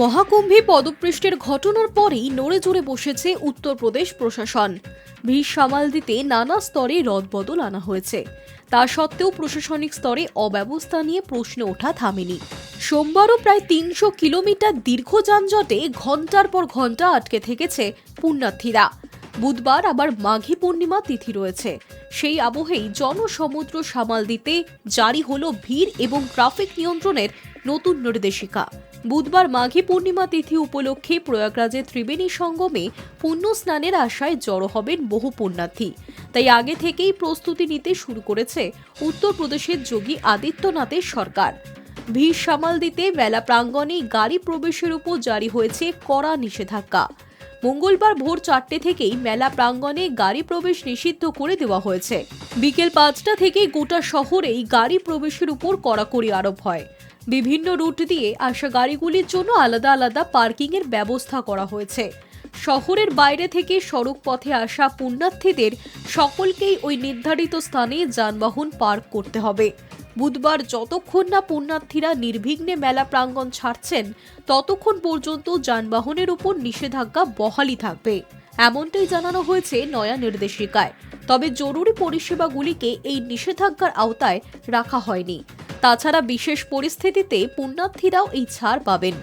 মহাকুম্ভে পদপৃষ্ঠের ঘটনার পরেই নড়ে চড়ে বসেছে উত্তরপ্রদেশ প্রশাসন। ভিড় সামাল দিতে নানা স্তরে রদবদল আনা হয়েছে। তা সত্ত্বেও প্রশাসনিক স্তরে অব্যবস্থা নিয়ে প্রশ্ন ওঠা থামেনি। সোমবারও প্রায় তিনশো কিলোমিটার দীর্ঘ যানজটে ঘণ্টার পর ঘণ্টা আটকে থেকেছে পুণ্যার্থীরা। বুধবার আবার মাঘী পূর্ণিমা তিথি রয়েছে। সেই আবহেই জনসমুদ্র সামাল দিতে জারি হলো ভিড় এবং ট্রাফিক নিয়ন্ত্রণের নতুন নির্দেশিকা। বুধবার মাঘী পূর্ণিমা তিথি উপলক্ষে প্রয়াগরাজের ত্রিবেণী সঙ্গমে পুণ্য স্নানের আশায় জড়ো হবেন বহু পুণ্যার্থী। তাই আগে থেকেই প্রস্তুতি নিতে শুরু করেছে উত্তরপ্রদেশের যোগী আদিত্যনাথের সরকার। ভিড় সামাল দিতে মেলা প্রাঙ্গণে গাড়ি প্রবেশের উপর জারি হয়েছে কড়া নিষেধাজ্ঞা। মঙ্গলবার ভোর চারটে থেকেই মেলা প্রাঙ্গণে গাড়ি প্রবেশ নিষিদ্ধ করে দেওয়া হয়েছে। বিকেল পাঁচটা থেকে গোটা শহরেই গাড়ি প্রবেশের উপর কড়াকড়ি আরোপ হয়। বিভিন্ন রুট দিয়ে আসা গাড়িগুলির জন্য আলাদা আলাদা পার্কিংয়ের ব্যবস্থা করা হয়েছে। শহরের বাইরে থেকে সড়ক পথে আসা পুণ্যার্থীদের সকলকেই ওই নির্ধারিত স্থানে যানবাহন পার্ক করতে হবে। বুধবার যতক্ষণ না পুণ্যার্থীরা নির্বিঘ্নে মেলা প্রাঙ্গণ ছাড়ছেন, ততক্ষণ পর্যন্ত যানবাহনের উপর নিষেধাজ্ঞা বহালই থাকবে। এমনটাই জানানো হয়েছে নয়া নির্দেশিকায়। তবে জরুরি পরিষেবাগুলিকে এই নিষেধাজ্ঞার আওতায় রাখা হয়নি। তাছাড়া বিশেষ পরিস্থিতিতে পুণ্যার্থীরাও এই ছাড় পাবেন।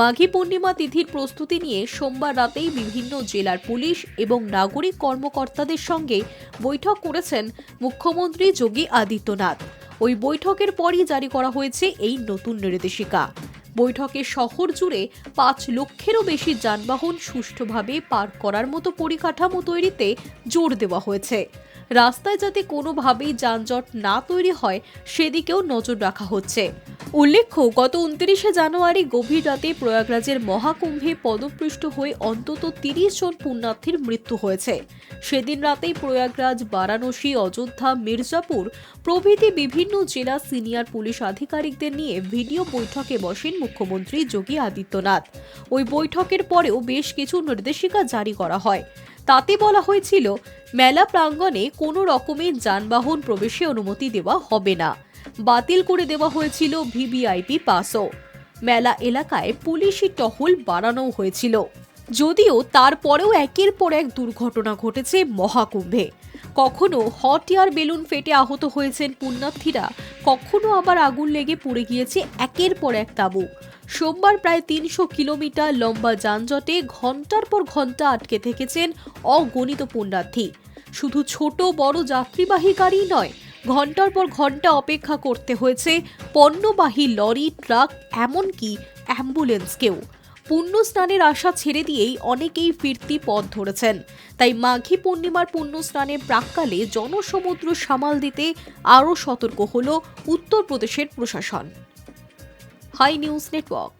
মাঘী পূর্ণিমা তিথির প্রস্তুতি নিয়ে সোমবার রাতেই বিভিন্ন জেলার পুলিশ এবং নাগরিক কর্মকর্তাদের সঙ্গে বৈঠক করেছেন মুখ্যমন্ত্রী যোগী আদিত্যনাথ। ওই বৈঠকের পরই জারি করা হয়েছে এই নতুন নির্দেশিকা। বৈঠকে শহর জুড়ে পাঁচ লক্ষেরও বেশি যানবাহন সুষ্ঠুভাবে পার করার মতো পরিকাঠামো তৈরিতে জোর দেওয়া হয়েছে। রাস্তায় যাতে কোনোভাবেই যানজট না তৈরি হয়, সেদিকেও নজর রাখা হচ্ছে। উল্লেখ্য, গত উনত্রিশে জানুয়ারি গভীর রাতে প্রয়াগরাজের মহাকুম্ভে পদপৃষ্ট হয়ে অন্তত তিরিশ জন পুণ্যার্থীর মৃত্যু হয়েছে। সেদিন রাতেই প্রয়াগরাজ, বারাণসী, অযোধ্যা, মির্জাপুর প্রভৃতি বিভিন্ন জেলা সিনিয়র পুলিশ আধিকারিকদের নিয়ে ভিডিও বৈঠকে বসেন মুখ্যমন্ত্রী যোগী আদিত্যনাথ। ওই বৈঠকের পরেও বেশ কিছু নির্দেশিকা জারি করা হয়। তাতে বলা হয়েছিল, মেলা প্রাঙ্গণে কোনো রকমের যানবাহন প্রবেশে অনুমতি দেওয়া হবে না। বাতিল করে দেওয়া হয়েছিল ভিভিআইপি পাসও। মেলা এলাকায় পুলিশি টহল বাড়ানো হয়েছিল। যদিও তারপরেও একের পর এক দুর্ঘটনা ঘটেছে মহাকুম্ভে। কখনো হট এয়ার বেলুন ফেটে আহত হয়েছেন পুণ্যার্থীরা, কখনো আবার আগুন লেগে পুড়ে গিয়েছে একের পর এক তাঁবু। সোমবার প্রায় তিনশো কিলোমিটার লম্বা যানজটে ঘণ্টার পর ঘণ্টা আটকে থেকেছেন অগণিত পুণ্যার্থী। শুধু ছোট, বড় যাত্রীবাহী গাড়ি নয়, ঘণ্টার পর ঘণ্টা অপেক্ষা করতে হয়েছে পণ্যবাহী লরি, ট্রাক, এমনকি অ্যাম্বুলেন্সকেও। পুণ্য স্নানের আশা ছেড়ে দিয়েই অনেকেই ফিরতি পথ ধরেছেন। তাই মাঘী পূর্ণিমার পুণ্য স্নানের প্রাককালে জনসমুদ্র সামাল দিতে আরও সতর্ক হল উত্তরপ্রদেশের প্রশাসন। High News Network.